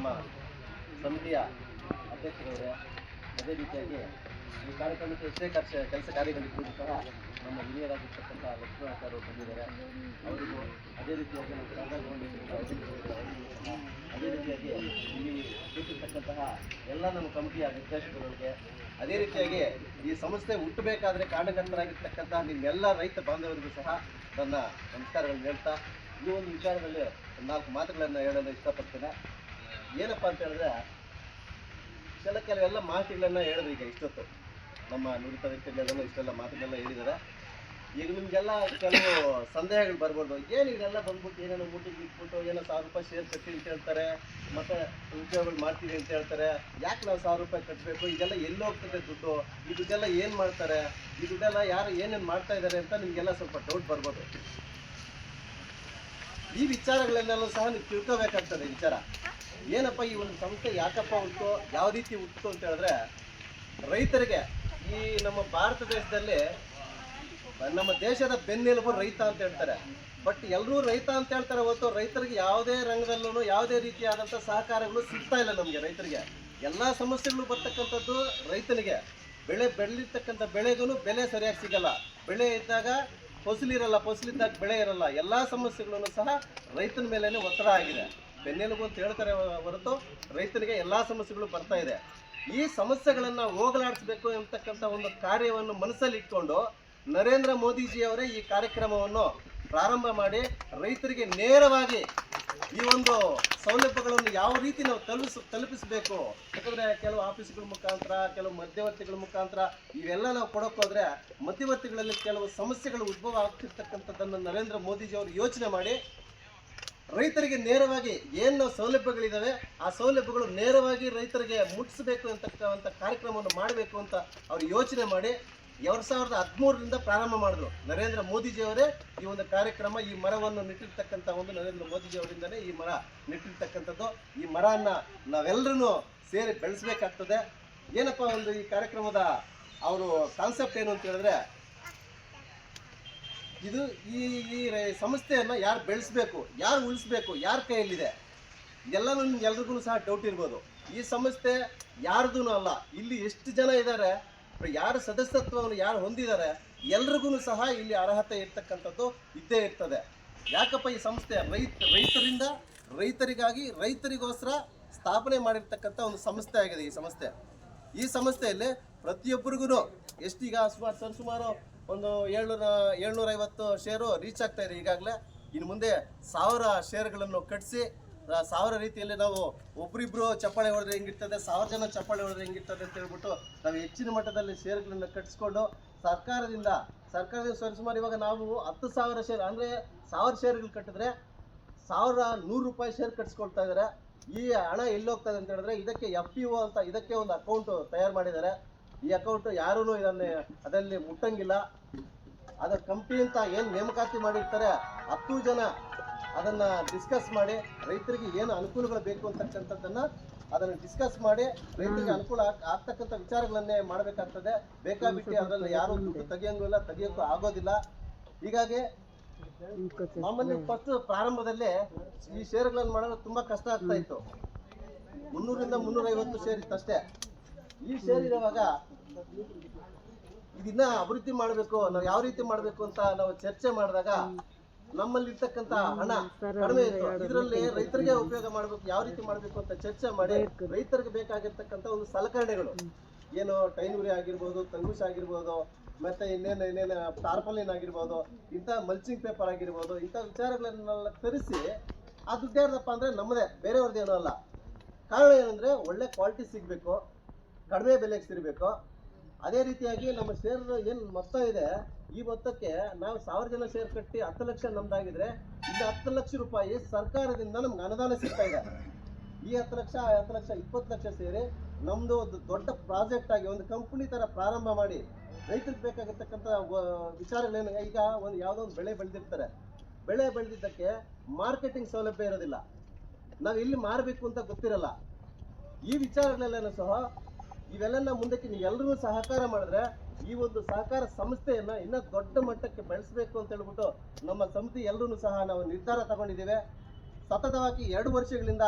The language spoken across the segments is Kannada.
ನಮ್ಮ ಸಮಿತಿಯ ಅಧ್ಯಕ್ಷರವರೇ ಅದೇ ರೀತಿಯಾಗಿ ಈ ಕಾರ್ಯಕ್ರಮಕ್ಕೆ ಎಷ್ಟೇ ಖರ್ಚು, ಕೆಲಸ ಕಾರ್ಯಗಳಿಗೂ ಸಹ ನಮ್ಮ ಹಿರಿಯರಾಗಿರ್ತಕ್ಕಂಥ ಲಕ್ಷ್ಮಣಾಚಾರ್ಯರು ಬಂದಿದ್ದಾರೆ. ಅವರಿಗೂ ಅದೇ ರೀತಿಯಾಗಿ ನಮ್ಮ ಅದೇ ರೀತಿಯಾಗಿ ಇಲ್ಲಿ ಕೂತಿರ್ತಕ್ಕಂತಹ ಎಲ್ಲ ನಮ್ಮ ಕಮಿಟಿಯ ನಿರ್ದೇಶಕರುಗಳಿಗೆ ಅದೇ ರೀತಿಯಾಗಿ ಈ ಸಂಸ್ಥೆ ಹುಟ್ಟಬೇಕಾದ್ರೆ ಕಾರಣಕರ್ತರಾಗಿರ್ತಕ್ಕಂತಹ ನಿಮ್ಮೆಲ್ಲ ರೈತ ಬಾಂಧವರಿಗೂ ಸಹ ನನ್ನ ನಮಸ್ಕಾರಗಳನ್ನು ಹೇಳ್ತಾ, ಈ ಒಂದು ವಿಚಾರದಲ್ಲಿ ನಾಲ್ಕು ಮಾತುಗಳನ್ನು ಹೇಳಲು ಇಷ್ಟಪಡ್ತೇನೆ. ಏನಪ್ಪ ಅಂತ ಹೇಳಿದ್ರೆ ಕೆಲ ಕೆಲವೆಲ್ಲ ಮಾತುಗಳನ್ನ ಹೇಳಿದ್ರು ಈಗ ಇಷ್ಟೊತ್ತು. ನಮ್ಮ ನುರಿತ ವ್ಯಕ್ತಿಗಳೆಲ್ಲ ಇಷ್ಟೆಲ್ಲ ಮಾತುಗಳನ್ನ ಹೇಳಿದ್ದಾರೆ. ಈಗ ನಿಮ್ಗೆಲ್ಲ ಕೆಲವು ಸಂದೇಹಗಳು ಬರ್ಬೋದು. ಏನು ಇದೆಲ್ಲ ಬಂದ್ಬಿಟ್ಟು ಏನೇನು ಊಟಿಗೆ ಇಟ್ಬಿಟ್ಟು ಏನೋ ಸಾವಿರ ರೂಪಾಯಿ ಶೇರ್ ಕಟ್ಟಿ ಅಂತ ಹೇಳ್ತಾರೆ, ಮತ್ತೆ ಉದ್ಯೋಗಗಳು ಮಾಡ್ತೀವಿ ಅಂತ ಹೇಳ್ತಾರೆ. ಯಾಕೆ ನಾವು ಸಾವಿರ ರೂಪಾಯಿ ಕಟ್ಟಬೇಕು ಇದೆಲ್ಲ ಎಲ್ಲಿ ಹೋಗ್ತದೆ ದುಡ್ಡು? ಈ ದುಡ್ಡೆಲ್ಲ ಏನು ಮಾಡ್ತಾರೆ? ಈ ದುಡ್ಡೆಲ್ಲ ಯಾರು ಏನೇನು ಮಾಡ್ತಾ ಇದ್ದಾರೆ ಅಂತ ನಿಮಗೆಲ್ಲ ಸ್ವಲ್ಪ ಡೌಟ್ ಬರ್ಬೋದು. ಈ ವಿಚಾರಗಳನ್ನೆಲ್ಲ ಸಹ ನೀವು ತಿಳ್ಕೋಬೇಕಾಗ್ತದೆ ವಿಚಾರ. ಏನಪ್ಪ ಈ ಒಂದು ಸಂಸ್ಥೆ ಯಾಕಪ್ಪ ಹುಟ್ಟು ಯಾವ ರೀತಿ ಹುಟ್ಟು ಅಂತ ಹೇಳಿದ್ರೆ, ರೈತರಿಗೆ ಈ ನಮ್ಮ ಭಾರತ ದೇಶದಲ್ಲಿ, ನಮ್ಮ ದೇಶದ ಬೆನ್ನೆಲುಬು ರೈತ ಅಂತ ಹೇಳ್ತಾರೆ. ಬಟ್ ಎಲ್ಲರೂ ರೈತ ಅಂತ ಹೇಳ್ತಾರೆ ಹೊತ್ತು ರೈತರಿಗೆ ಯಾವುದೇ ರಂಗದಲ್ಲೂ ಯಾವುದೇ ರೀತಿಯಾದಂಥ ಸಹಕಾರಗಳು ಸಿಗ್ತಾ ಇಲ್ಲ ನಮಗೆ ರೈತರಿಗೆ. ಎಲ್ಲ ಸಮಸ್ಯೆಗಳು ಬರ್ತಕ್ಕಂಥದ್ದು ರೈತನಿಗೆ. ಬೆಳೆ ಬೆಳೆದಿರ್ತಕ್ಕಂಥ ಬೆಳೆಗೂ ಬೆಲೆ ಸರಿಯಾಗಿ ಸಿಗಲ್ಲ. ಬೆಳೆ ಇದ್ದಾಗ ಫಸಲಿರಲ್ಲ, ಫಸಲಿದ್ದಾಗ ಬೆಳೆ ಇರಲ್ಲ. ಎಲ್ಲ ಸಮಸ್ಯೆಗಳನ್ನು ಸಹ ರೈತನ ಮೇಲೇ ಒತ್ತಡ ಆಗಿದೆ. ಬೆನ್ನೆಲುಬು ಅಂತ ಹೇಳ್ತಾರೆ ಹೊರತು ರೈತನಿಗೆ ಎಲ್ಲ ಸಮಸ್ಯೆಗಳು ಬರ್ತಾ ಇದೆ. ಈ ಸಮಸ್ಯೆಗಳನ್ನು ಹೋಗಲಾಡಿಸ್ಬೇಕು ಎಂಬತಕ್ಕಂಥ ಒಂದು ಕಾರ್ಯವನ್ನು ಮನಸ್ಸಲ್ಲಿ ಇಟ್ಕೊಂಡು ನರೇಂದ್ರ ಮೋದಿಜಿಯವರೇ ಈ ಕಾರ್ಯಕ್ರಮವನ್ನು ಪ್ರಾರಂಭ ಮಾಡಿ ರೈತರಿಗೆ ನೇರವಾಗಿ ಈ ಒಂದು ಸೌಲಭ್ಯಗಳನ್ನು ಯಾವ ರೀತಿ ನಾವು ತಲುಪಿಸ್, ತಲುಪಿಸಬೇಕು? ಯಾಕಂದರೆ ಕೆಲವು ಆಫೀಸ್ಗಳ ಮುಖಾಂತರ, ಕೆಲವು ಮಧ್ಯವರ್ತಿಗಳ ಮುಖಾಂತರ ಇವೆಲ್ಲ ನಾವು ಕೊಡೋಕ್ಕೋದ್ರೆ ಮಧ್ಯವರ್ತಿಗಳಲ್ಲಿ ಕೆಲವು ಸಮಸ್ಯೆಗಳು ಉದ್ಭವ ಆಗ್ತಿರ್ತಕ್ಕಂಥದ್ದನ್ನು ನರೇಂದ್ರ ಮೋದಿಜಿ ಅವರು ಯೋಚನೆ ಮಾಡಿ ರೈತರಿಗೆ ನೇರವಾಗಿ ಏನು ಸೌಲಭ್ಯಗಳಿದ್ದಾವೆ ಆ ಸೌಲಭ್ಯಗಳು ನೇರವಾಗಿ ರೈತರಿಗೆ ಮುಟ್ಟಿಸಬೇಕು ಅಂತಕ್ಕಂಥ ಕಾರ್ಯಕ್ರಮವನ್ನು ಮಾಡಬೇಕು ಅಂತ ಅವರು ಯೋಚನೆ ಮಾಡಿ ಎರಡು ಸಾವಿರದ ಹದಿಮೂರರಿಂದ ಪ್ರಾರಂಭ ಮಾಡಿದ್ರು. ನರೇಂದ್ರ ಮೋದಿಜಿಯವರೇ ಈ ಒಂದು ಕಾರ್ಯಕ್ರಮ, ಈ ಮರವನ್ನು ನೆಟ್ಟಿರ್ತಕ್ಕಂಥ ಒಂದು ನರೇಂದ್ರ ಮೋದಿಜಿ ಅವರಿಂದನೇ ಈ ಮರ ನೆಟ್ಟಿರ್ತಕ್ಕಂಥದ್ದು. ಈ ಮರನ್ನ ನಾವೆಲ್ಲರೂ ಸೇರಿ ಬೆಳೆಸಬೇಕಾಗ್ತದೆ. ಏನಪ್ಪ ಒಂದು ಈ ಕಾರ್ಯಕ್ರಮದ ಅವರು ಕಾನ್ಸೆಪ್ಟ್ ಏನು ಅಂತ ಹೇಳಿದ್ರೆ ಇದು ಈ ಈ ಸಂಸ್ಥೆಯನ್ನು ಯಾರು ಬೆಳೆಸಬೇಕು, ಯಾರು ಉಳಿಸ್ಬೇಕು, ಯಾರ ಕೈಯಲ್ಲಿದೆ ಎಲ್ಲನೂ ಎಲ್ರಿಗೂ ಸಹ ಡೌಟ್ ಇರ್ಬೋದು. ಈ ಸಂಸ್ಥೆ ಯಾರ್ದೂ ಅಲ್ಲ, ಇಲ್ಲಿ ಎಷ್ಟು ಜನ ಇದ್ದಾರೆ ಯಾರು ಸದಸ್ಯತ್ವವನ್ನು ಯಾರು ಹೊಂದಿದ್ದಾರೆ ಎಲ್ರಿಗೂ ಸಹ ಇಲ್ಲಿ ಅರ್ಹತೆ ಇರ್ತಕ್ಕಂಥದ್ದು ಇದ್ದೇ ಇರ್ತದೆ. ಯಾಕಪ್ಪ ಈ ಸಂಸ್ಥೆ ರೈತ, ರೈತರಿಂದ, ರೈತರಿಗಾಗಿ, ರೈತರಿಗೋಸ್ಕರ ಸ್ಥಾಪನೆ ಮಾಡಿರ್ತಕ್ಕಂಥ ಒಂದು ಸಂಸ್ಥೆ ಆಗಿದೆ ಈ ಸಂಸ್ಥೆ. ಈ ಸಂಸ್ಥೆಯಲ್ಲಿ ಪ್ರತಿಯೊಬ್ಬರಿಗೂ ಎಷ್ಟೀಗ ಸುಮಾರು ಸರ್ ಸುಮಾರು ಒಂದು ಏಳ್ನೂರ ಏಳ್ನೂರ ಐವತ್ತು ಶೇರು ರೀಚ್ ಆಗ್ತಾ ಇದೆ ಈಗಾಗಲೇ. ಇನ್ನು ಮುಂದೆ ಸಾವಿರ ಶೇರ್ಗಳನ್ನು ಕಟ್ಟಿಸಿ ಸಾವಿರ ರೀತಿಯಲ್ಲಿ ನಾವು ಒಬ್ರಿಬ್ರು ಚಪ್ಪಾಳೆ ಹೊಡೆದ್ರೆ ಹೆಂಗಿರ್ತದೆ, ಸಾವಿರ ಜನ ಚಪ್ಪಾಳೆ ಹೊಡೆದ್ರೆ ಹೆಂಗಿರ್ತದೆ ಅಂತ ಹೇಳ್ಬಿಟ್ಟು ನಾವು ಹೆಚ್ಚಿನ ಮಟ್ಟದಲ್ಲಿ ಶೇರ್ಗಳನ್ನು ಕಟ್ಟಿಸ್ಕೊಂಡು ಸರ್ಕಾರದಿಂದ ಸರ್ಕಾರದಿಂದ ಸರಿಸುಮಾರು ಇವಾಗ ನಾವು ಹತ್ತು ಸಾವಿರ ಶೇರ್ ಅಂದರೆ ಸಾವಿರ ಶೇರ್ಗಳು ಕಟ್ಟಿದ್ರೆ ಸಾವಿರ ನೂರು ರೂಪಾಯಿ ಶೇರ್ ಕಟ್ಸ್ಕೊಳ್ತಾ ಇದ್ದಾರೆ ಈ ಹಣ ಎಲ್ಲಿ ಹೋಗ್ತದೆ ಅಂತ ಹೇಳಿದ್ರೆ ಇದಕ್ಕೆ ಎಫ್ ಪಿ ಒ ಅಂತ, ಇದಕ್ಕೆ ಒಂದು ಅಕೌಂಟ್ ತಯಾರು ಮಾಡಿದ್ದಾರೆ. ಈ ಅಕೌಂಟ್ ಯಾರೂ ಇದನ್ನ ಅದರಲ್ಲಿ ಮುಟ್ಟಂಗಿಲ್ಲ. ಅದ ಕಂಪ್ನಿ ಅಂತ ಏನು ನೇಮಕಾತಿ ಮಾಡಿರ್ತಾರೆ ಹತ್ತು ಜನ ಅದನ್ನ ಡಿಸ್ಕಸ್ ಮಾಡಿ ರೈತರಿಗೆ ಏನು ಅನುಕೂಲಗಳು ಬೇಕು ಅಂತಕ್ಕಂಥದ್ದನ್ನು ಅದನ್ನು ಡಿಸ್ಕಸ್ ಮಾಡಿ ರೈತರಿಗೆ ಅನುಕೂಲ ಆಗ್- ಆಗ್ತಕ್ಕಂಥ ವಿಚಾರಗಳನ್ನೇ ಮಾಡಬೇಕಾಗ್ತದೆ. ಬೇಕಾಬಿಟ್ಟಿ ಅದರಲ್ಲಿ ಯಾರು ದುಡ್ಡು ತೆಗಿಯಂಗಿಲ್ಲ ತೆಗಿಯೋಕ್ಕೂ ಆಗೋದಿಲ್ಲ. ಹೀಗಾಗಿ ಮಾಮೂಲಿ ಫಸ್ಟ್ ಪ್ರಾರಂಭದಲ್ಲಿ ಈ ಷೇರುಗಳನ್ನು ಮಾಡೋದು ತುಂಬಾ ಕಷ್ಟ ಆಗ್ತಾ ಇತ್ತು. ಮುನ್ನೂರಿಂದ ಮುನ್ನೂರೈವತ್ತು ಶೇರ್ ಇತ್ತು ಅಷ್ಟೇ ಈ ಶೇರ್ ಇರುವಾಗ ಇದನ್ನ ಅಭಿವೃದ್ಧಿ ಮಾಡಬೇಕು, ನಾವು ಯಾವ ರೀತಿ ಮಾಡಬೇಕು ಅಂತ ನಾವು ಚರ್ಚೆ ಮಾಡಿದಾಗ ನಮ್ಮಲ್ಲಿ ಇರ್ತಕ್ಕಂತ ಹಣ ಕಡಿಮೆ ಇತ್ತು. ಇದರಲ್ಲಿ ರೈತರಿಗೆ ಉಪಯೋಗ ಮಾಡಬೇಕು, ಯಾವ ರೀತಿ ಮಾಡಬೇಕು ಅಂತ ಚರ್ಚೆ ಮಾಡಿ ರೈತರಿಗೆ ಬೇಕಾಗಿರ್ತಕ್ಕಂತ ಒಂದು ಸಲಕರಣೆಗಳು. ಏನು ಟೈನುರಿ ಆಗಿರ್ಬೋದು, ತಂಗುಷ್ ಆಗಿರ್ಬೋದು, ಮತ್ತೆ ಇನ್ನೇನು ಇನ್ನೇನು, ಟಾರ್ಪಲಿನ್ ಆಗಿರ್ಬೋದು, ಇಂಥ ಮಲ್ಚಿಂಗ್ ಪೇಪರ್ ಆಗಿರ್ಬೋದು, ಇಂಥ ವಿಚಾರಗಳನ್ನೆಲ್ಲ ತರಿಸಿ ಆ ದುಡ್ಡು ಯಾರ್ದಪ್ಪ ಅಂದ್ರೆ ನಮ್ಮದೇ ಬೇರೆಯವ್ರದ್ದೇನೂ ಅಲ್ಲ. ಕಾರಣ ಏನಂದ್ರೆ ಒಳ್ಳೆ ಕ್ವಾಲಿಟಿ ಸಿಗಬೇಕು. ಕಡಿಮೆ ಬೆಲೆಗೆ ಸಿಗಬೇಕು ಅದೇ ರೀತಿಯಾಗಿ ನಮ್ಮ ಶೇರ್ ಏನು ಮೊತ್ತ ಇದೆ, ಈ ಮೊತ್ತಕ್ಕೆ ನಾವು ಸಾವಿರ ಜನ ಶೇರ್ ಕಟ್ಟಿ ಹತ್ತು ಲಕ್ಷ ನಮ್ದಾಗಿದ್ರೆ, ಇಲ್ಲಿ ಹತ್ತು ಲಕ್ಷ ರೂಪಾಯಿ ಸರ್ಕಾರದಿಂದ ನಮ್ಗೆ ಅನುದಾನ ಸಿಗ್ತಾ ಇದೆ. ಈ ಹತ್ತು ಲಕ್ಷ ಹತ್ತು ಲಕ್ಷ, ಇಪ್ಪತ್ತು ಲಕ್ಷ ಸೇರಿ ನಮ್ದು ಒಂದು ದೊಡ್ಡ ಪ್ರಾಜೆಕ್ಟ್ ಆಗಿ, ಒಂದು ಕಂಪನಿ ತರ ಪ್ರಾರಂಭ ಮಾಡಿ ರೈತರಿಗೆ ಬೇಕಾಗಿರ್ತಕ್ಕಂಥ ವಿಚಾರಗಳೇನು, ಈಗ ಒಂದು ಯಾವುದೋ ಒಂದು ಬೆಳೆ ಬೆಳೆದಿರ್ತಾರೆ. ಬೆಳೆ ಬೆಳೆದಿದ್ದಕ್ಕೆ ಮಾರ್ಕೆಟಿಂಗ್ ಸೌಲಭ್ಯ ಇರೋದಿಲ್ಲ. ನಾವು ಇಲ್ಲಿ ಮಾರಬೇಕು ಅಂತ ಗೊತ್ತಿರಲ್ಲ. ಈ ವಿಚಾರಗಳೆಲ್ಲ ಸಹ ಇವೆಲ್ಲ ಮುಂದಕ್ಕೆ ನೀವೆಲ್ಲರೂ ಸಹಕಾರ ಮಾಡಿದ್ರೆ ಈ ಒಂದು ಸಹಕಾರ ಸಂಸ್ಥೆಯನ್ನ ಇನ್ನ ದೊಡ್ಡ ಮಟ್ಟಕ್ಕೆ ಬೆಳೆಸಬೇಕು ಅಂತ ಹೇಳ್ಬಿಟ್ಟು ನಮ್ಮ ಸಮಿತಿ ಎಲ್ಲರೂ ಸಹ ನಾವು ನಿರ್ಧಾರ ತಗೊಂಡಿದ್ದೇವೆ. ಸತತವಾಗಿ ಎರಡು ವರ್ಷಗಳಿಂದ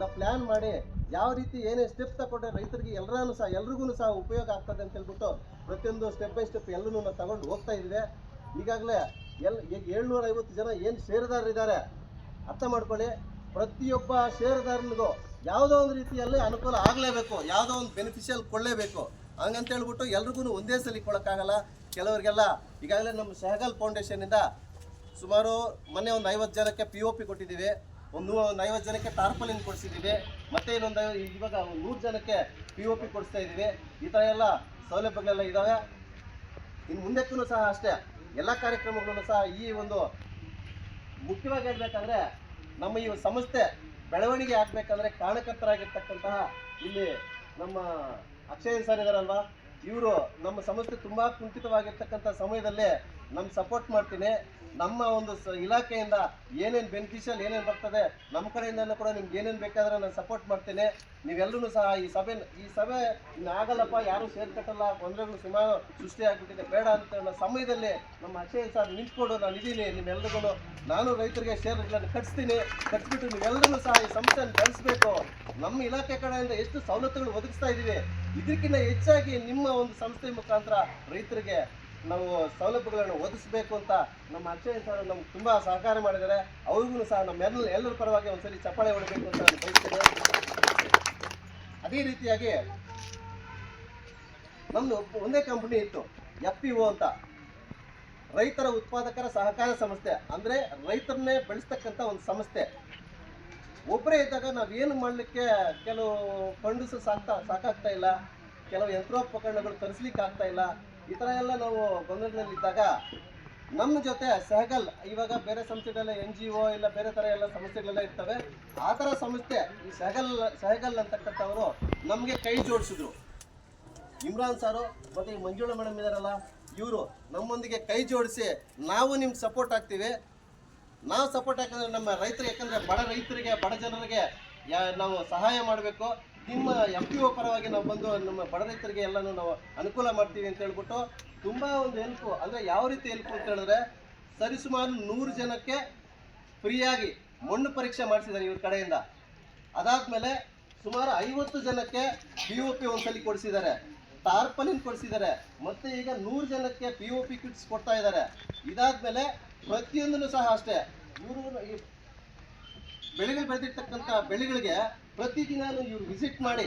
ನಾವು ಪ್ಲ್ಯಾನ್ ಮಾಡಿ ಯಾವ ರೀತಿ ಏನೇ ಸ್ಟೆಪ್ ತಗೊಂಡ್ರೆ ರೈತರಿಗೆ ಎಲ್ಲರೂ ಸಹ ಎಲ್ರಿಗೂ ಸಹ ಉಪಯೋಗ ಆಗ್ತದೆ ಅಂತ ಹೇಳ್ಬಿಟ್ಟು ಪ್ರತಿಯೊಂದು ಸ್ಟೆಪ್ ಬೈ ಸ್ಟೆಪ್ ಎಲ್ಲನೂ ನಾವು ತಗೊಂಡು ಹೋಗ್ತಾ ಇದ್ದೇವೆ. ಈಗಾಗಲೇ ಎಲ್, ಈಗ ಏಳ್ನೂರ ಐವತ್ತು ಜನ ಏನು ಷೇರುದಾರರಿದ್ದಾರೆ ಅರ್ಥ ಮಾಡ್ಕೊಳ್ಳಿ. ಪ್ರತಿಯೊಬ್ಬ ಷೇರುದಾರನಿಗೂ ಯಾವುದೋ ಒಂದು ರೀತಿಯಲ್ಲಿ ಅನುಕೂಲ ಆಗಲೇಬೇಕು, ಯಾವುದೋ ಒಂದು ಬೆನಿಫಿಷಿಯಲ್ ಕೊಡಲೇಬೇಕು. ಹಂಗಂತ ಹೇಳ್ಬಿಟ್ಟು ಎಲ್ರಿಗೂ ಒಂದೇ ಸಲ ಕೊಡೋಕ್ಕಾಗಲ್ಲ ಕೆಲವರಿಗೆಲ್ಲ ಈಗಾಗಲೇ ನಮ್ಮ ಸಹಗಲ್ ಫೌಂಡೇಶನಿಂದ ಸುಮಾರು ಮೊನ್ನೆ ಒಂದು ಐವತ್ತು ಜನಕ್ಕೆ ಪಿ ಓ ಪಿ ಕೊಟ್ಟಿದ್ದೀವಿ. ಒಂದು ಒಂದು ಐವತ್ತು ಜನಕ್ಕೆ ಟಾರ್ಪಲಿನ್ ಕೊಡಿಸಿದ್ದೀವಿ. ಮತ್ತೆ ಇನ್ನೊಂದು ಇವಾಗ ಒಂದು ನೂರು ಜನಕ್ಕೆ ಪಿ ಓ ಪಿ ಕೊಡಿಸ್ತಾ ಇದ್ದೀವಿ. ಈ ಥರ ಎಲ್ಲ ಸೌಲಭ್ಯಗಳೆಲ್ಲ ಇದ್ದಾವೆ ಇನ್ನು ಮುಂದಕ್ಕೂ ಸಹ ಅಷ್ಟೇ. ಎಲ್ಲ ಕಾರ್ಯಕ್ರಮಗಳನ್ನು ಸಹ ಈ ಒಂದು ಮುಖ್ಯವಾಗಿ ಹೇಳಬೇಕಂದ್ರೆ ನಮ್ಮ ಈ ಸಂಸ್ಥೆ ಬೆಳವಣಿಗೆ ಆಗ್ಬೇಕಂದ್ರೆ ಕಾರಣಕರ್ತರಾಗಿರ್ತಕ್ಕಂತಹ ಇಲ್ಲಿ ನಮ್ಮ ಅಕ್ಷಯ್ ಸರ್ ಇದಾರಲ್ವಾ? ಇವರು ನಮ್ಮ ಸಂಸ್ಥೆ ತುಂಬಾ ಕುಂಠಿತವಾಗಿರ್ತಕ್ಕಂಥ ಸಮಯದಲ್ಲಿ ನಮ್ ಸಪೋರ್ಟ್ ಮಾಡ್ತೀನಿ. ನಮ್ಮ ಒಂದು ಇಲಾಖೆಯಿಂದ ಏನೇನು ಬೆನಿಫಿಷಿಯಲ್ ಏನೇನು ಬರ್ತದೆ, ನಮ್ಮ ಕಡೆಯಿಂದನೂ ಕೂಡ ನಿಮ್ಗೆ ಏನೇನು ಬೇಕಾದ್ರೆ ನಾನು ಸಪೋರ್ಟ್ ಮಾಡ್ತೇನೆ. ನೀವೆಲ್ಲರೂ ಸಹ ಈ ಸಭೆ ಈ ಸಭೆ ಇನ್ನಾಗಲ್ಲಪ್ಪ ಯಾರು ಸೇರ್ ಕಟ್ಟಲ್ಲ ತೊಂದರೆಗಳು ಸುಮಾರು ಸೃಷ್ಟಿಯಾಗ್ಬಿಟ್ಟಿದೆ, ಬೇಡ ಅಂತ ಸಮಯದಲ್ಲಿ ನಮ್ಮ ಅಕ್ಷಯ್ ಸರ್ ನಿಂತ್ಕೊಂಡು ನಾನು ಇದ್ದೀನಿ ನಿಮ್ಮೆಲ್ಲರಿಗೂ ನಾನು ರೈತರಿಗೆ ಶೇರ್ಗಳನ್ನು ಕಟ್ಸ್ತೀನಿ, ಕಟ್ಸ್ಬಿಟ್ಟು ನೀವೆಲ್ಲರೂ ಸಹ ಈ ಸಂಸ್ಥೆಯನ್ನು ಬೆಳೆಸಬೇಕು ನಮ್ಮ ಇಲಾಖೆ ಕಡೆಯಿಂದ ಎಷ್ಟು ಸವಲತ್ತುಗಳು ಒದಗಿಸ್ತಾ ಇದ್ದೀವಿ ಇದಕ್ಕಿಂತ ಹೆಚ್ಚಾಗಿ ನಿಮ್ಮ ಒಂದು ಸಂಸ್ಥೆ ಮುಖಾಂತರ ರೈತರಿಗೆ ನಾವು ಸೌಲಭ್ಯಗಳನ್ನು ಒದಗಿಸಬೇಕು ಅಂತ ನಮ್ಮ ಅಕ್ಷಯ್ ಸರ್ ನಮ್ಗೆ ತುಂಬಾ ಸಹಕಾರ ಮಾಡಿದ್ದಾರೆ. ಅವ್ರಿಗೂ ಸಹ ನಮ್ಮೆಲ್ಲ ಎಲ್ಲರ ಪರವಾಗಿ ಒಂದ್ಸರಿ ಚಪ್ಪಾಳೆ ಹೊಡಬೇಕು ಅಂತ ನಾನು ಬಯಸ್ತೇನೆ. ಅದೇ ರೀತಿಯಾಗಿ ನಮ್ಮದು ಒಂದೇ ಕಂಪನಿ ಇತ್ತು ಎಫ್ ಪಿ ಓ ಅಂತ. ರೈತರ ಉತ್ಪಾದಕರ ಸಹಕಾರ ಸಂಸ್ಥೆ. ಅಂದ್ರೆ ರೈತರನ್ನೇ ಬೆಳೆಸ್ತಕ್ಕಂಥ ಒಂದು ಸಂಸ್ಥೆ. ಒಬ್ಬರೇ ಇದ್ದಾಗ ನಾವೇನು ಮಾಡಲಿಕ್ಕೆ ಕೆಲವು ಫಂಡ್ಸ್ ಸಾಕ್ತಾ ಸಾಕಾಗ್ತಾ ಇಲ್ಲ. ಕೆಲವು ಯಂತ್ರೋಪಕರಣಗಳು ತರಿಸ್ಲಿಕ್ಕೆ ಆಗ್ತಾ ಇಲ್ಲ. ಈ ಥರ ಎಲ್ಲ ನಾವು ಗೊಂದಲದಲ್ಲಿದ್ದಾಗ ನಮ್ಮ ಜೊತೆ ಸಹಗಲ್, ಇವಾಗ ಬೇರೆ ಸಂಸ್ಥೆಗಳೆಲ್ಲ ಎನ್ ಜಿ ಒ ಇಲ್ಲ ಬೇರೆ ಥರ ಎಲ್ಲ ಸಂಸ್ಥೆಗಳೆಲ್ಲ ಇರ್ತವೆ. ಆ ಥರ ಸಂಸ್ಥೆ ಈ ಸಹಗಲ್ ಸಹಗಲ್ ಅಂತಕ್ಕಂಥವರು ನಮಗೆ ಕೈ ಜೋಡಿಸಿದ್ರು. ಇಮ್ರಾನ್ ಸಾರು ಮತ್ತೆ ಈ ಮಂಜುಳಾ ಮೇಡಮ್ ಇದಾರಲ್ಲ, ಇವರು ನಮ್ಮೊಂದಿಗೆ ಕೈ ಜೋಡಿಸಿ ನಾವು ನಿಮ್ಗೆ ಸಪೋರ್ಟ್ ಆಗ್ತೀವಿ. ನಾವು ಸಪೋರ್ಟ್ ಹಾಕಂದ್ರೆ ನಮ್ಮ ರೈತರು, ಯಾಕಂದರೆ ಬಡ ರೈತರಿಗೆ, ಬಡ ಜನರಿಗೆ ಯಾ, ನಾವು ಸಹಾಯ ಮಾಡಬೇಕು. ನಿಮ್ಮ ಎಫ್ ಪಿ ಒ ಪರವಾಗಿ ನಾವು ಬಂದು ನಮ್ಮ ಬಡ ರೈತರಿಗೆ ಎಲ್ಲನೂ ನಾವು ಅನುಕೂಲ ಮಾಡ್ತೀವಿ ಅಂತ ಹೇಳ್ಬಿಟ್ಟು ತುಂಬಾ ಒಂದು ಹೆಲ್ಪ್ ಅಂದ್ರೆ ಯಾವ ರೀತಿ ಹೆಲ್ಪ್ ಅಂತ ಹೇಳಿದ್ರೆ ಸರಿಸುಮಾರು ನೂರು ಜನಕ್ಕೆ ಫ್ರೀಯಾಗಿ ಮಣ್ಣು ಪರೀಕ್ಷೆ ಮಾಡಿಸಿದ್ದಾರೆ ಇವ್ರ ಕಡೆಯಿಂದ. ಅದಾದಮೇಲೆ ಸುಮಾರು ಐವತ್ತು ಜನಕ್ಕೆ ಪಿ ಒ ಪಿ ಒಂದ್ಸಲಿ ಕೊಡಿಸಿದ್ದಾರೆ ಟಾರ್ಪಲಿನ್ ಕೊಡಿಸಿದ್ದಾರೆ, ಮತ್ತೆ ಈಗ ನೂರು ಜನಕ್ಕೆ ಪಿ ಒ ಪಿ ಕಿಟ್ಸ್ ಕೊಡ್ತಾ ಇದ್ದಾರೆ. ಇದಾದ್ಮೇಲೆ ಪ್ರತಿಯೊಂದನ್ನು ಸಹ ಅಷ್ಟೇ ಇವರು ಬೆಳೆಗಳು ಬೆಳೆದಿರ್ತಕ್ಕಂಥ ಬೆಳೆಗಳಿಗೆ ಪ್ರತಿದಿನ ಇವ್ರು ವಿಸಿಟ್ ಮಾಡಿ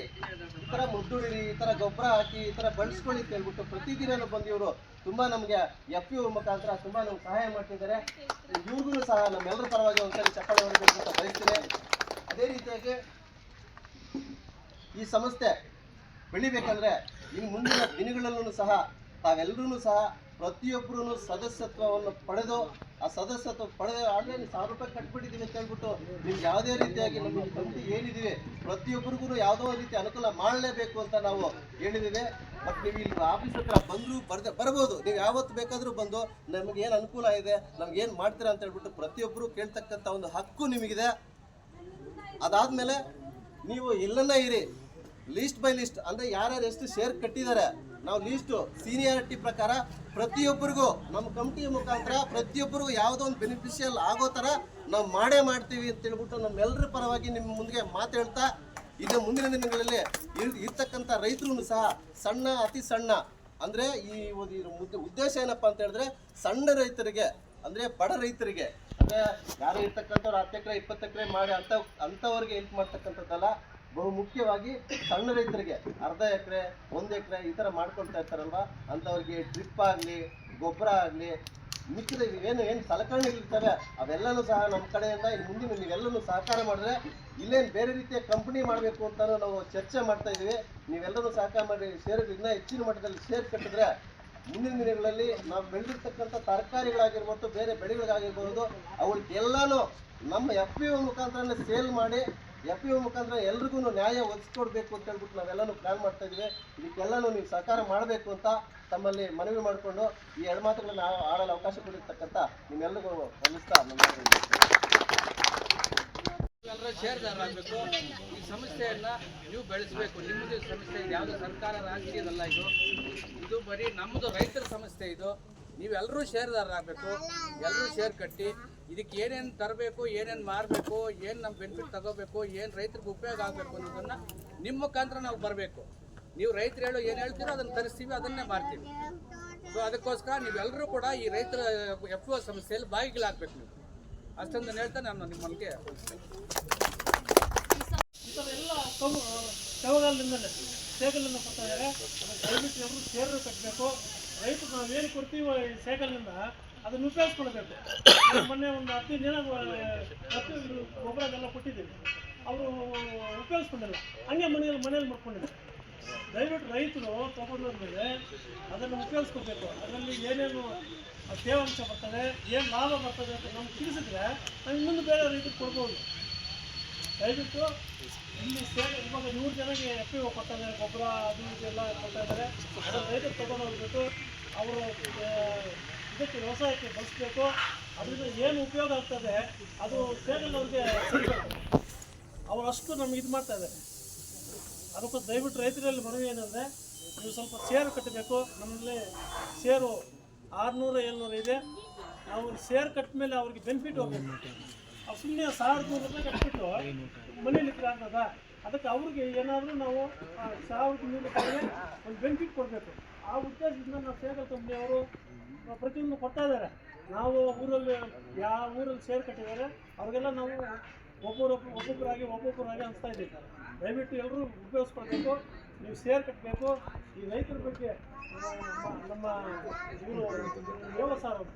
ಈ ಥರ ಮುದ್ದುಡಿ ಈ ಥರ ಗೊಬ್ಬರ ಹಾಕಿ, ಈ ಥರ ಬಳಸ್ಕೊಳ್ಳಿ ಅಂತ ಹೇಳ್ಬಿಟ್ಟು ಪ್ರತಿದಿನ ಬಂದು ಇವರು ತುಂಬಾ ನಮಗೆ ಎಫ್ ಯು ಮುಖಾಂತರ ತುಂಬಾ ನಮ್ಗೆ ಸಹಾಯ ಮಾಡ್ತಿದ್ದಾರೆ. ಇವ್ರಿಗೂ ಸಹ ನಮ್ಮೆಲ್ಲರ ಪರವಾಗಿ ಒಂದ್ಸರಿ ಚಪ್ಪಾಳೆ ಹೊಡಬೇಕು ಅಂತ ಬಯಸ್ತೀನಿ. ಅದೇ ರೀತಿಯಾಗಿ ಈ ಸಂಸ್ಥೆ ಬೆಳಿಬೇಕಂದ್ರೆ ಇನ್ನು ಮುಂದಿನ ದಿನಗಳಲ್ಲೂ ಸಹ ತಾವೆಲ್ಲರೂ ಸಹ ಪ್ರತಿಯೊಬ್ಬರೂ ಸದಸ್ಯತ್ವವನ್ನು ಪಡೆದು, ಆ ಸದಸ್ಯತ್ವ ಪಡೆದ ಆಲ್ರೆಡಿ ಸಾವಿರ ರೂಪಾಯಿ ಕಟ್ಬಿಟ್ಟಿದ್ದೀನಿ ಅಂತ ಹೇಳ್ಬಿಟ್ಟು ನಿಮ್ಗೆ ಯಾವುದೇ ರೀತಿಯಾಗಿ ನಮ್ಮ ಕಂಪನಿ ಏನಿದ್ದೀವಿ ಪ್ರತಿಯೊಬ್ಬರಿಗೂ ಯಾವುದೋ ರೀತಿ ಅನುಕೂಲ ಮಾಡಲೇಬೇಕು ಅಂತ ನಾವು ಹೇಳಿದ್ದೀವಿ. ಬಟ್ ನೀವು ಇಲ್ಲಿ ಆಫೀಸ್ ಹತ್ರ ಬಂದರೂ ಬರ್ದೆ, ಬರ್ಬೋದು. ನೀವು ಯಾವತ್ತು ಬೇಕಾದರೂ ಬಂದು ನಮಗೆ ಏನು ಅನುಕೂಲ ಇದೆ, ನಮ್ಗೆ ಏನು ಮಾಡ್ತೀರಾ ಅಂತ ಹೇಳ್ಬಿಟ್ಟು ಪ್ರತಿಯೊಬ್ಬರು ಕೇಳ್ತಕ್ಕಂಥ ಒಂದು ಹಕ್ಕು ನಿಮಗಿದೆ. ಅದಾದಮೇಲೆ ನೀವು ಎಲ್ಲನ್ನ ಇರಿ. ಲೀಸ್ಟ್ ಬೈ ಲಿಸ್ಟ್ ಅಂದರೆ ಯಾರ್ಯಾರು ಎಷ್ಟು ಶೇರ್ ಕಟ್ಟಿದ್ದಾರೆ ನಾವು ಲೀಸ್ಟು ಸೀನಿಯಾರಿಟಿ ಪ್ರಕಾರ ಪ್ರತಿಯೊಬ್ಬರಿಗೂ, ನಮ್ಮ ಕಮಿಟಿಯ ಮುಖಾಂತರ ಪ್ರತಿಯೊಬ್ಬರಿಗೂ ಯಾವುದೋ ಒಂದು ಬೆನಿಫಿಷಿಯಲ್ ಆಗೋ ಥರ ನಾವು ಮಾಡೇ ಮಾಡ್ತೀವಿ ಅಂತ ಹೇಳ್ಬಿಟ್ಟು ನಮ್ಮೆಲ್ಲರ ಪರವಾಗಿ ನಿಮ್ಮ ಮುಂದೆ ಮಾತಾಡ್ತಾ ಇದು ಮುಂದಿನ ದಿನಗಳಲ್ಲಿ ಇರ್- ಇರ್ತಕ್ಕಂಥ ರೈತರು ಸಹ ಸಣ್ಣ, ಅತಿ ಸಣ್ಣ, ಅಂದ್ರೆ ಈ ಒಂದು ಉದ್ದೇಶ ಏನಪ್ಪಾ ಅಂತ ಹೇಳಿದ್ರೆ ಸಣ್ಣ ರೈತರಿಗೆ, ಅಂದ್ರೆ ಬಡ ರೈತರಿಗೆ, ಅಂದ್ರೆ ಯಾರು ಇರ್ತಕ್ಕಂಥವ್ರು ಹತ್ತು ಎಕರೆ, ಇಪ್ಪತ್ತು ಎಕರೆ ಮಾಡಿ ಅಂತ, ಅಂಥವ್ರಿಗೆ ಹೆಲ್ಪ್ ಮಾಡ್ತಕ್ಕಂಥದ್ದಲ್ಲ ಬಹು ಮುಖ್ಯವಾಗಿ ಸಣ್ಣ ರೈತರಿಗೆ ಅರ್ಧ ಎಕರೆ, ಒಂದು ಎಕರೆ ಈ ಥರ ಮಾಡ್ಕೊಳ್ತಾ ಇರ್ತಾರಲ್ವ? ಅಂಥವ್ರಿಗೆ ಡ್ರಿಪ್ ಆಗಲಿ, ಗೊಬ್ಬರ ಆಗಲಿ, ಮಿಕ್ಕಿದ ಏನು ಏನು ಸಲಕರಣೆಗಳಿರ್ತವೆ ಅವೆಲ್ಲನೂ ಸಹ ನಮ್ಮ ಕಡೆಯಿಂದ, ಇನ್ನು ಮುಂದಿನ ನೀವೆಲ್ಲನೂ ಸಹಕಾರ ಮಾಡಿದ್ರೆ ಇಲ್ಲೇನು ಬೇರೆ ರೀತಿಯ ಕಂಪನಿ ಮಾಡಬೇಕು ಅಂತಲೂ ನಾವು ಚರ್ಚೆ ಮಾಡ್ತಾ ಇದ್ದೀವಿ. ನೀವೆಲ್ಲರೂ ಸಹಕಾರ ಮಾಡಿ ಶೇರ್ ಇನ್ನೂ ಹೆಚ್ಚಿನ ಮಟ್ಟದಲ್ಲಿ ಶೇರ್ ಕಟ್ಟಿದ್ರೆ ಮುಂದಿನ ದಿನಗಳಲ್ಲಿ ನಾವು ಬೆಳೆದಿರ್ತಕ್ಕಂಥ ತರಕಾರಿಗಳಾಗಿರ್ಬೋದು, ಬೇರೆ ಬೆಳೆಗಳಿಗಾಗಿರ್ಬೋದು ಅವಳಿಗೆಲ್ಲನೂ ನಮ್ಮ ಎಫ್ ಪಿ ಒ ಮುಖಾಂತರ ಸೇಲ್ ಮಾಡಿ ಎಫ್ ಒ ಮುಖಾಂತರ ಎಲ್ರಿಗೂ ನ್ಯಾಯ ಒದಗಿಸ್ಕೊಡ್ಬೇಕು ಅಂತ ಹೇಳ್ಬಿಟ್ಟು ನಾವೆಲ್ಲನೂ ಪ್ಲಾನ್ ಮಾಡ್ತಾ ಇದೀವಿ ಇದಕ್ಕೆಲ್ಲನೂ ನೀವು ಸಹಕಾರ ಮಾಡಬೇಕು ಅಂತ ತಮ್ಮಲ್ಲಿ ಮನವಿ ಮಾಡಿಕೊಂಡು ಈ ಎರಡು ಮಾತುಗಳನ್ನ ಆಡಲು ಅವಕಾಶ ಕೊಡಿರ್ತಕ್ಕಂಥ ನಿಮ್ಮೆಲ್ಲರಿಗೂ ನನ್ನ ಎಲ್ಲರೂ ಷೇರ್ದಾರರಾಗಬೇಕು ಈ ಸಂಸ್ಥೆಯನ್ನ ನೀವು ಬೆಳೆಸಬೇಕು. ನಿಮ್ಮದು ಸಮಸ್ಯೆ ಇದು. ಯಾವುದೋ ಸರ್ಕಾರ ರಾಜಕೀಯದಲ್ಲ ಇದು. ಇದು ಬರೀ ನಮ್ಮದು ರೈತರ ಸಮಸ್ಯೆ ಇದು. ನೀವೆಲ್ಲರೂ ಶೇರ್ದಾರರಾಗಬೇಕು ಎಲ್ಲರೂ ಶೇರ್ ಕಟ್ಟಿ, ಇದಕ್ಕೆ ಏನೇನು ತರಬೇಕು, ಏನೇನು ಮಾರಬೇಕು, ಏನು ನಮ್ಮ ಬೆನಿಫಿಟ್ ತಗೋಬೇಕು, ಏನು ರೈತರಿಗೆ ಉಪಯೋಗ ಆಗಬೇಕು ಅನ್ನೋದನ್ನು ನಿಮ್ಮ ಮುಖಾಂತರ ನಾವು ಬರಬೇಕು. ನೀವು ರೈತರು ಹೇಳೋ ಏನು ಹೇಳ್ತೀರೋ ಅದನ್ನು ತರಿಸ್ತೀವಿ, ಅದನ್ನೇ ಮಾರ್ತೀವಿ ಸೊ ಅದಕ್ಕೋಸ್ಕರ ನೀವೆಲ್ಲರೂ ಕೂಡ ಈ ರೈತರ ಎಫ್ ಒ ಸಮಸ್ಯೆಯಲ್ಲಿ ಬಾಯಿಗಳಾಗಬೇಕು ನೀವು. ಅಷ್ಟೊಂದು ಹೇಳ್ತಾ ನಾನು ನಿಮ್ಮಲ್ಲಿಗೆ ಮನೆಗೆ ಎಲ್ಲರೂ ಸೇರು ಕಟ್ಟಬೇಕು ರೈತರು ನಾವೇನು ಕೊಡ್ತೀವೋ ಈ ಸೇಗಲಿನಿಂದ ಅದನ್ನು ಉಪಯೋಗಿಸ್ಕೊಳ್ಬೇಕು. ಮೊನ್ನೆ ಒಂದು ಹತ್ತು ದಿನ ಹತ್ತು ಗೊಬ್ಬರದೆಲ್ಲ ಕೊಟ್ಟಿದ್ದೀವಿ. ಅವರು ಉಪಯೋಗಿಸ್ಕೊಂಡಿಲ್ಲ. ಹಂಗೆ ಮನೆಯಲ್ಲಿ ಮನೇಲಿ ಮಾಡ್ಕೊಂಡಿದ್ದಾರೆ. ದಯವಿಟ್ಟು ರೈತರು ತಗೊಂಡೋದ್ಮೇಲೆ ಅದನ್ನು ಉಪಯೋಗಿಸ್ಕೋಬೇಕು ಅದರಲ್ಲಿ ಏನೇನು ತೇವಾಂಶ ಬರ್ತದೆ, ಏನು ಲಾಭ ಬರ್ತದೆ ಅಂತ ನಮ್ಗೆ ತಿಳಿಸಿದ್ರೆ ನಾವು ಮುಂದೆ ಬೇರೆ ರೈತರು ಕೊಡ್ಬೋದು. ದಯವಿಟ್ಟು ಇವಾಗ ನೂರು ಜನಕ್ಕೆ ಎಫ್ ಇ ಕೊಡ್ತಾ ಇದ್ದಾರೆ, ಗೊಬ್ಬರ, ಅದು ಇದು ಎಲ್ಲ ಕೊಡ್ತಾ ಇದ್ದಾರೆ. ರೈತರು ತಗೊಂಡು ಹೋಗ್ಬಿಟ್ಟು ಅವರು ಇದಕ್ಕೆ ವ್ಯವಸಾಯಕ್ಕೆ ಬಳಸಬೇಕು. ಅದರಿಂದ ಏನು ಉಪಯೋಗ ಆಗ್ತದೆ, ಅದು ಸಿಗಬೇಕು ಅವರು ಅಷ್ಟು ನಮ್ಗೆ ಇದು ಮಾಡ್ತಾ ಇದ್ದಾರೆ. ಅದಕ್ಕೆ ದಯವಿಟ್ಟು ರೈತರಲ್ಲಿ ಮನವಿ ಏನಂದರೆ, ನೀವು ಸ್ವಲ್ಪ ಸೇರು ಕಟ್ಟಬೇಕು. ನಮ್ಮಲ್ಲಿ ಸೇರು ಆರುನೂರು, ಏಳ್ನೂರು ಇದೆ. ನಾವು ಸೇರು ಕಟ್ಟ ಮೇಲೆ ಅವ್ರಿಗೆ ಬೆನಿಫಿಟ್ ಹೋಗ್ಬೇಕು. ಸುಮ್ಮನೆ ಸಾವಿರದ ನೂರು ರೂಪಾಯಿ ಕಟ್ಬಿಟ್ಟು ಮನೇಲಿ ಆಗ್ತದ? ಅದಕ್ಕೆ ಅವ್ರಿಗೆ ಏನಾದರೂ ನಾವು ಸಾವಿರದ ನೂರು ರೂಪಾಯಿಗೆ ಒಂದು ಬೆನಿಫಿಟ್ ಕೊಡಬೇಕು. ಆ ಉದ್ದೇಶದಿಂದ ನಾವು ಸೇಗಲ್ ಕಂಪ್ನಿಯವರು ಪ್ರತಿಯೊಂದು ಕೊಡ್ತಾ ಇದ್ದಾರೆ. ನಾವು ಊರಲ್ಲಿ ಯಾವ ಊರಲ್ಲಿ ಸೇರ್ ಕಟ್ಟಿದ್ದಾರೆ. ಅವ್ರಿಗೆಲ್ಲ ನಾವು ಒಬ್ಬೊಬ್ಬರು ಒಬ್ಬೊಬ್ಬರಾಗಿ ಒಬ್ಬೊಬ್ಬರಾಗಿ ಅನಿಸ್ತಾ ಇದ್ದೀವಿ ದಯವಿಟ್ಟು ಎಲ್ಲರೂ ಉಪಯೋಗಿಸ್ಕೊಳ್ಬೇಕು. ನೀವು ಸೇರ್ ಕಟ್ಟಬೇಕು ಈ ರೈತರ ಬಗ್ಗೆ ನಮ್ಮ- ಇವರು ಯೋಗ ಸಾರ್ ಅವರು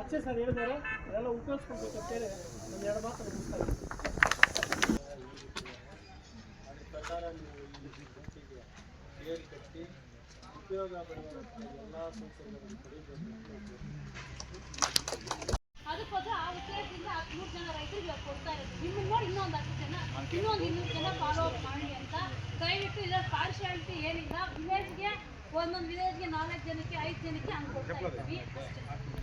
ಅಚ್ಚೆ ಸರ್ ಹೇಳಿದ್ದಾರೆ, ಅದೆಲ್ಲ ಉಪಯೋಗಿಸ್ಕೊಳ್ಬೇಕು ಎರಡು ಮಾತು ಮುಗಿಸ್ತಾ ಇದ್ದೀನಿ. ಅದಕ್ಕೋಸ್ಕರ ಆ ಉದ್ದೇಶದಿಂದ ಹದಿಮೂರು ಜನ ರೈತರಿಗೆ ಕೊಡ್ತಾ ಇರೋದು. ನೋಡಿ ಇನ್ನೊಂದು ಹತ್ತು ಜನ, ಇನ್ನೊಂದು ಇನ್ನೂರು ಜನ ಫಾಲೋ ಅಪ್ ಮಾಡಿ ಅಂತ ದಯವಿಟ್ಟು ಇದರ ಪಾರ್ಶಿಯಾಲಿಟಿ ಏನಿಲ್ಲ. ವಿಲೇಜ್ಗೆ ಒಂದೊಂದು ವಿಲೇಜ್ಗೆ ನಾಲ್ಕು ಜನಕ್ಕೆ ಐದು ಜನಕ್ಕೆ ಹಂಗೆ ಕೊಡ್ತಾ ಇದ್ದೀವಿ.